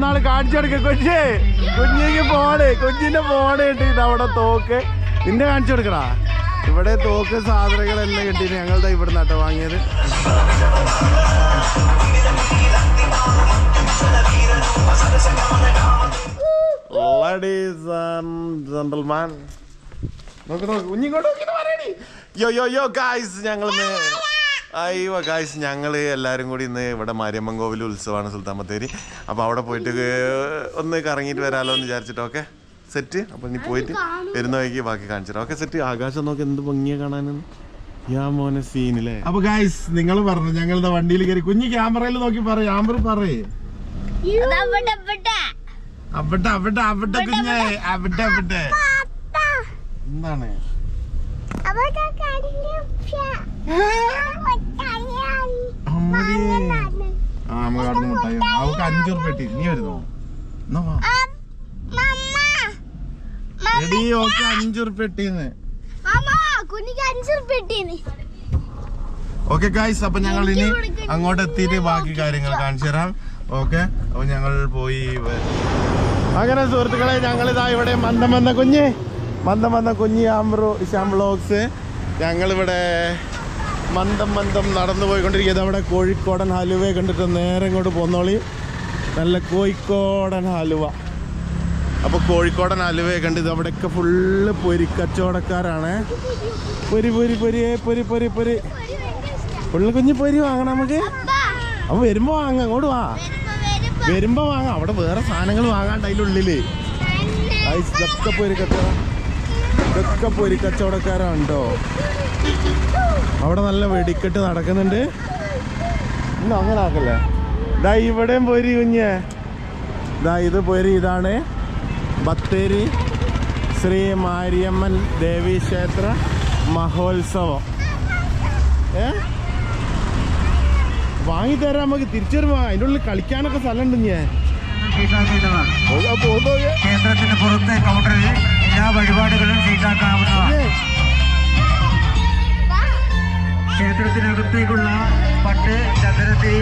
മൂന്നാൾ കാണിച്ചെടുക്ക. കൊച്ചേ കുഞ്ഞിക്ക് ഫോണ് കുഞ്ഞിന്റെ ഫോണ് കിട്ടി അവിടെ തോക്ക്. നിന്റെ കാണിച്ചു കൊടുക്കടാ ഇവിടെ തോക്ക് സാധനങ്ങളെല്ലാം കിട്ടി ഞങ്ങളുടെ ഇവിടെ നട്ടോ വാങ്ങിയത്. Ladies and gentlemen. നോക്ക് നോക്ക്. കുഞ്ഞിങ്ങോട്ട് നോക്കി പറയടി. യോ യോ യോ ഗായ്സ് ഞങ്ങൾ അയ്യോ വകാശ് ഞങ്ങൾ എല്ലാവരും കൂടി ഇന്ന് ഇവിടെ മാരിയമ്മൻ കോവിൽ ഉത്സവമാണ് സുൽത്താൻ ബത്തേരി. അപ്പോൾ അവിടെ പോയിട്ട് ഒന്ന് കറങ്ങിയിട്ട് വരാമല്ലോ എന്ന് വിചാരിച്ചിട്ട് ഓക്കെ സെറ്റ് അപ്പോൾ നീ പോയിട്ട് വരുന്ന വഴിക്ക് ബാക്കി കാണിച്ചിട്ട് ഓക്കെ സെറ്റ് ആകാശം നോക്കി എന്ത് ഭംഗിയെ കാണാനെന്ന് യാ മോനെ സീനില്ലേ അപ്പൊ ഗായ്സ് നിങ്ങൾ പറഞ്ഞു ഞങ്ങളുടെ വണ്ടിയിൽ കയറി കുഞ്ഞു ക്യാമറയിൽ നോക്കി പറയാം ആമ്പർ പറയേ. അവിടെ അവിടെ. അവിടെ കുഞ്ഞേ അവിടെ അവിടെ. എന്താണ്? അവിടെ കരിഞ്ഞ അമ്മടി ആ. അമ്മ. കാട്ടുന്ന മുട്ടായി അവക്ക് അഞ്ചു റുപ്യ കിട്ടി. നീ വരുന്നോ. എടീ ഓക്കെ അഞ്ചു റുപ്യ കിട്ടീന് ഓക്കെ ഗായ്സ് അപ്പൊ ഞങ്ങൾ ഇനി അങ്ങോട്ട് എത്തിയിട്ട് ബാക്കി കാര്യങ്ങൾ കാണിച്ചു തരാം. ഓക്കെ അപ്പൊ ഞങ്ങൾ പോയി അങ്ങനെ സുഹൃത്തുക്കളെ ഞങ്ങൾ ഇതാ ഇവിടെ മന്ദം വന്ന കുഞ്ഞ്. മന്ദം മന്ദം കുഞ്ഞി ആംബ്രോ ഇഷാം ബ്ലോഗ്സ്. ഞങ്ങളിവിടെ മന്ദം മന്ദം നടന്നു പോയിക്കൊണ്ടിരിക്കുന്നത് അവിടെ കോഴിക്കോടൻ ഹലുവ കണ്ടിട്ട് നേരെ ഇങ്ങോട്ട് പോന്നോളി. നല്ല കോഴിക്കോടൻ ഹലുവ. അപ്പോൾ കോഴിക്കോടൻ ഹലുവ കണ്ടിത് അവിടെയൊക്കെ ഫുള്ള് പൊരി കച്ചവടക്കാരാണ്. പൊരി പൊരി പൊരി പൊരി പൊരി പൊരി. ഫുള്ള് കുഞ്ഞ് പൊരി വാങ്ങണം നമുക്ക്. അപ്പോൾ വരുമ്പോ വാങ്ങാം അങ്ങോട്ട് വാ. വരുമ്പോ വാങ്ങാം. അവിടെ വേറെ സാധനങ്ങൾ വാങ്ങാണ്ട് അതിന്റെ ഉള്ളിൽ ഐസ് ഇതൊക്കെ പൊരി കച്ചവടം. ഇതൊക്കെ പൊരി കച്ചവടക്കാരാണ്ടോ അവിടെ നല്ല വെടിക്കെട്ട് നടക്കുന്നുണ്ട്. ഇന്ന് അങ്ങനെ ആക്കല്ലേ ഇതാ ഇവിടെയും പൊരി കുഞ്ഞേ. ഇതാ ഇത് പൊരി ഇതാണ് ബത്തേരി ശ്രീ മാരിയമ്മൻ ദേവി ക്ഷേത്ര മഹോത്സവം. ഏ? വാങ്ങിത്തരാം നമുക്ക് തിരിച്ചു വരുമ്പോ അതിന്റെ ഉള്ളിൽ കളിക്കാനൊക്കെ സ്ഥലമുണ്ട് ഞാൻ സീറ്റാക്കിയതാണ് വഴിപാടുകളും സീറ്റാക്കാവുന്നതാണ് ക്ഷേത്രത്തിനകത്തേക്കുള്ള പട്ട് ചതുരത്തിൽ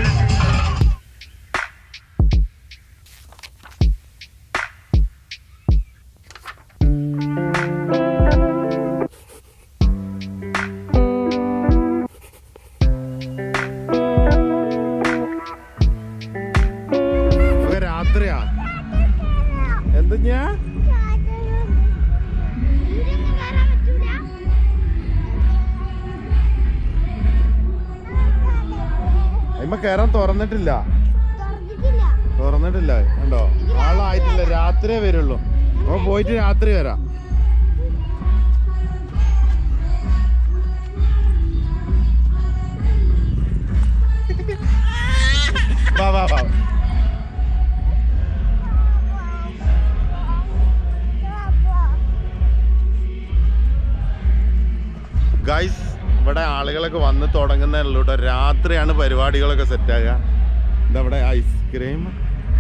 അമ്മ കയറാൻ തുറന്നിട്ടില്ല. തുറന്നിട്ടില്ല. കണ്ടോ? ആളായിട്ടില്ല രാത്രിയേ വരുള്ളൂ. അപ്പൊ പോയിട്ട് രാത്രി വരാം. വാ വാ വാ. ഗൈസ് ഇവിടെ ആളുകളൊക്കെ വന്ന് തുടങ്ങുന്നേ കേട്ടോ. രാത്രിയാണ് പരിപാടികളൊക്കെ സെറ്റാകുക ഇതവിടെ ഐസ്ക്രീം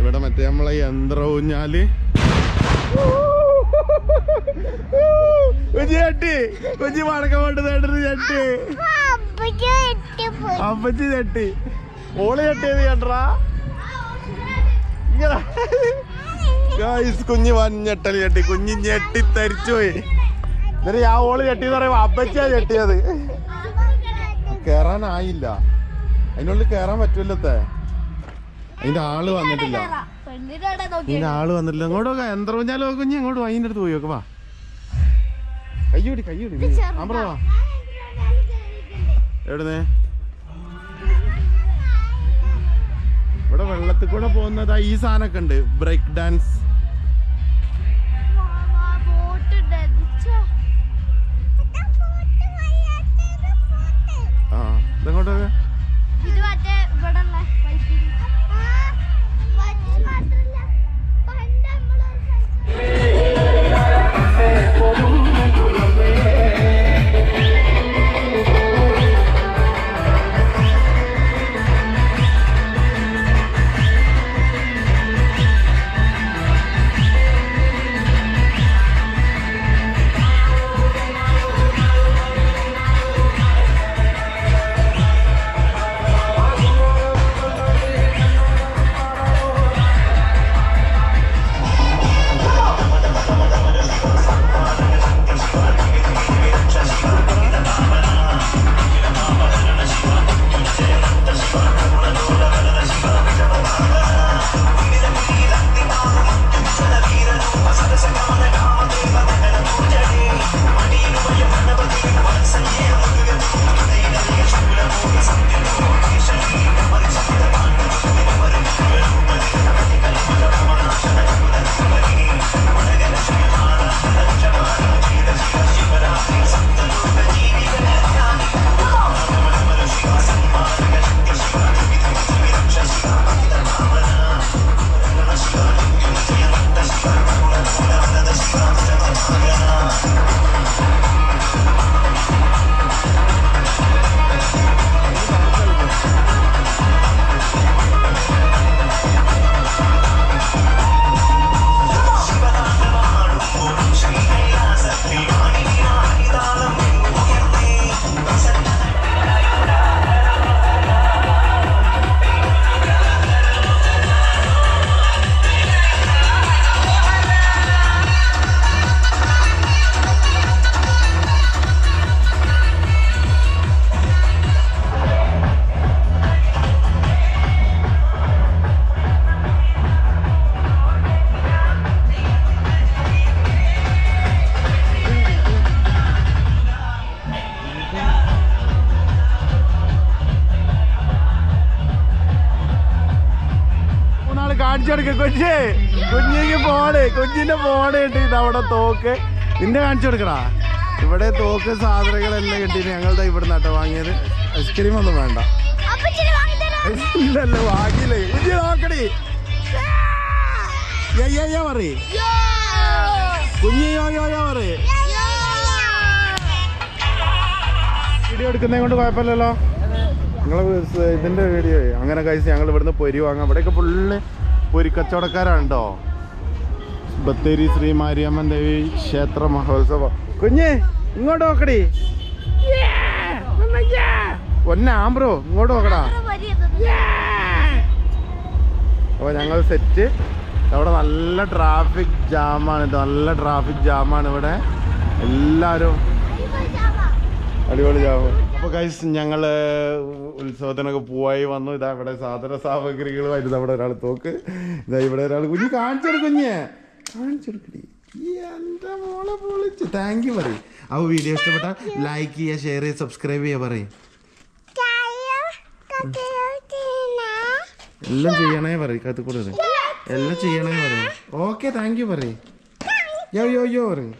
ഇവിടെ മറ്റേ നമ്മളെ യന്ത്ര ഊഞ്ഞാൽ. ചട്ടി കുഞ്ഞി മടക്കം കൊണ്ട് നേട്ടത് ചട്ടി അപ്പച്ചി ചട്ടി ഓൾ ചട്ടിയത് ഇങ്ങനെ. ഗൈസ് കുഞ്ഞ് വഞ്ഞെട്ടൽ ചട്ടി കുഞ്ഞ് ഞെട്ടി തരിച്ചു പോയി. എന്നിട്ട് ഞാൻ ഓൾ ചെട്ടിന്ന് പറയുമ്പോ അപ്പച്ചാ ചെട്ടിയത് കേറാനായില്ല. അതിനുള്ളിൽ കേറാൻ പറ്റൂലത്തെ. അതിന്റെ ആൾ വന്നിട്ടില്ല. ഇതിന്റെ ആൾ വന്നിട്ടില്ല. അങ്ങോട്ട് നോക്കാം യന്ത്രം ഊഞ്ഞാലോ കുഞ്ഞ് അങ്ങോട്ട് വാ അതിന്റെ അടുത്ത് പോയി നോക്ക് വാ. കയ്യോടി കയ്യോടി വാ. എവിടുന്നേ? ഇവിടെ വെള്ളത്തിൽ കൂടെ പോകുന്നത് ഈ സാധനമൊക്കെ ഉണ്ട്. Break dance. കൊടുക്ക കൊച്ചേ കുഞ്ഞിക്ക് ഫോണ് കുഞ്ഞിന്റെ ഫോണ് കിട്ടി. അവിടെ തോക്ക്. നിന്റെ കാണിച്ചു കൊടുക്കടാ ഇവിടെ തോക്ക് സാധനങ്ങളെല്ലാം കിട്ടി. ഞങ്ങളുടെ ഇവിടെ നട്ടോ വാങ്ങിയത്. ഐസ്ക്രീം ഒന്നും വേണ്ട. ഇല്ലല്ലോ വാങ്ങിയില്ലേ. കുഞ്ഞി നോക്കടി. പറ. പറയ് കുഞ്ഞി പറയ് വീഡിയോ എടുക്കുന്നേ കൊണ്ട് കുഴപ്പമില്ലല്ലോ. നിങ്ങളെ ഇതിന്റെ വീഡിയോ. അങ്ങനെ കഴിച്ച് ഞങ്ങൾ ഇവിടുന്ന് പൊരി വാങ്ങാം. ഇവിടെയൊക്കെ ഫുള്ള് പൊരി കച്ചവടക്കാരാണ് ബത്തേരി ശ്രീ മാരിയമ്മൻ ദേവി ക്ഷേത്ര മഹോത്സവം. കുഞ്ഞ് ഇങ്ങോട്ട് നോക്കടി. ഒന്നാമ്പ്രോ ഇങ്ങോട്ട് നോക്കടാ. അപ്പോൾ ഞങ്ങൾ സെറ്റ്. അവിടെ നല്ല ട്രാഫിക് ജാമാണ് നല്ല ട്രാഫിക് ജാമാണ് ഇവിടെ. എല്ലാവരും അടിപൊളി ജാമ്. അപ്പോൾ കൈസ് ഞങ്ങൾ ഉത്സവത്തിനൊക്കെ പോവായി വന്നു. ഇതാ ഇവിടെ സാധന സാമഗ്രികളുമായിട്ട് അവിടെ ഒരാൾ തോക്ക്. ഇതാ ഇവിടെ ഒരാൾ കുഞ്ഞ് കാണിച്ചെടു കുഞ്ഞ്. കാണിച്ചെടുക്കടി എന്റെ മോളെ പൊളിച്ച്. താങ്ക് യു പറയും. അപ്പോൾ വീഡിയോ ഇഷ്ടപ്പെട്ടാൽ ലൈക്ക് ചെയ്യുക ഷെയർ ചെയ്യുക സബ്സ്ക്രൈബ് ചെയ്യുക പറയും. എല്ലാം ചെയ്യണേ പറയും കത്ത് കൂടുതൽ എല്ലാം ചെയ്യണേ പറയും. ഓക്കെ താങ്ക് യു പറയും. യോ യോ യോ പറയും.